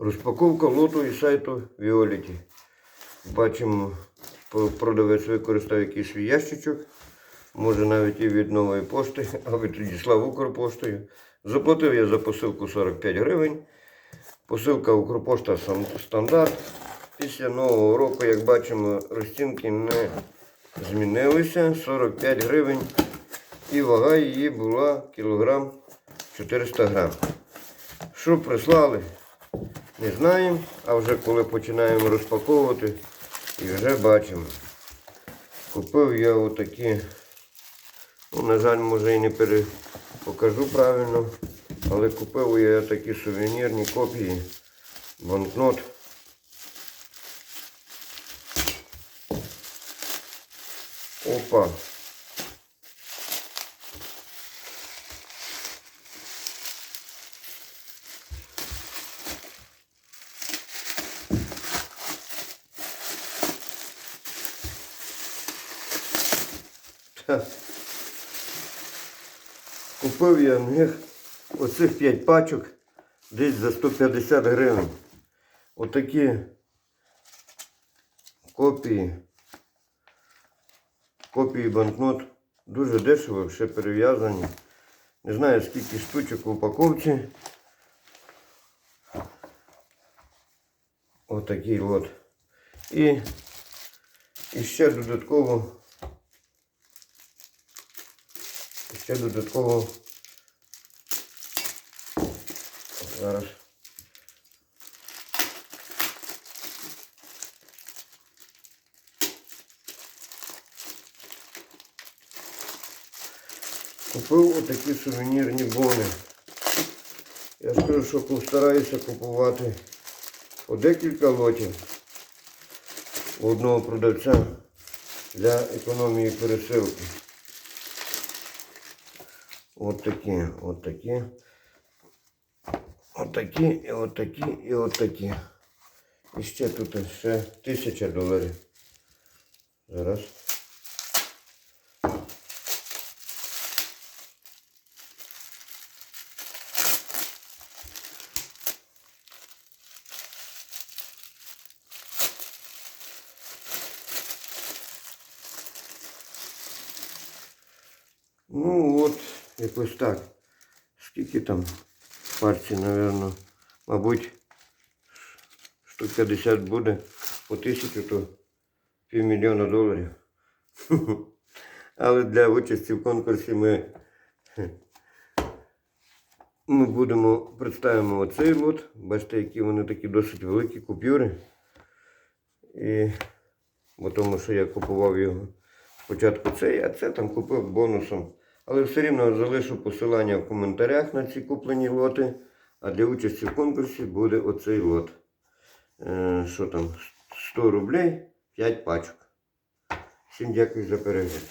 Розпаковка лоту і сайту Violet. Бачимо, продавець використав якийсь свій ящичок. Може навіть і від нової пошти, а відіслав Укрпоштою. Заплатив я за посилку 45 гривень. Посилка Укрпошта стандарт. Після нового року, як бачимо, розцінки не змінилися. 45 гривень. І вага її була кілограм 400 грам. Що прислали? Не знаємо, а вже коли починаємо розпаковувати і вже бачимо. Купив я отакі, ну, на жаль, може і не покажу правильно, але купив я такі сувенірні копії банкнот. Опа. Купив я в них оцих 5 пачок десь за 150 гривень. Отакі копії. Копії банкнот дуже дешево, ще перев'язані. Не знаю скільки штучок в упаковці. Отакий от. І, і ще додатково ще додатково зараз. Купив отакі сувенірні бони. Я скажу, що постараюся купувати по декілька лотів у одного продавця для економії пересилки. От такі, от такі. От такі, і от такі, і от такі. І ще тут ще тисяча доларів. Зараз. Ну от, якось так. Скільки там напевно, мабуть, штук 50 буде по тисячу, то півмільйона доларів. Але для участі в конкурсі ми, ми будемо представимо оцей лот. Бачите, які вони такі досить великі купюри. І, бо тому що я купував його спочатку цей, а це там купив бонусом. Але все рівно залишу посилання в коментарях на ці куплені лоти. А для участі в конкурсі буде оцей лот. Е, що там? 100 рублей, 5 пачок. Всім дякую за перегляд.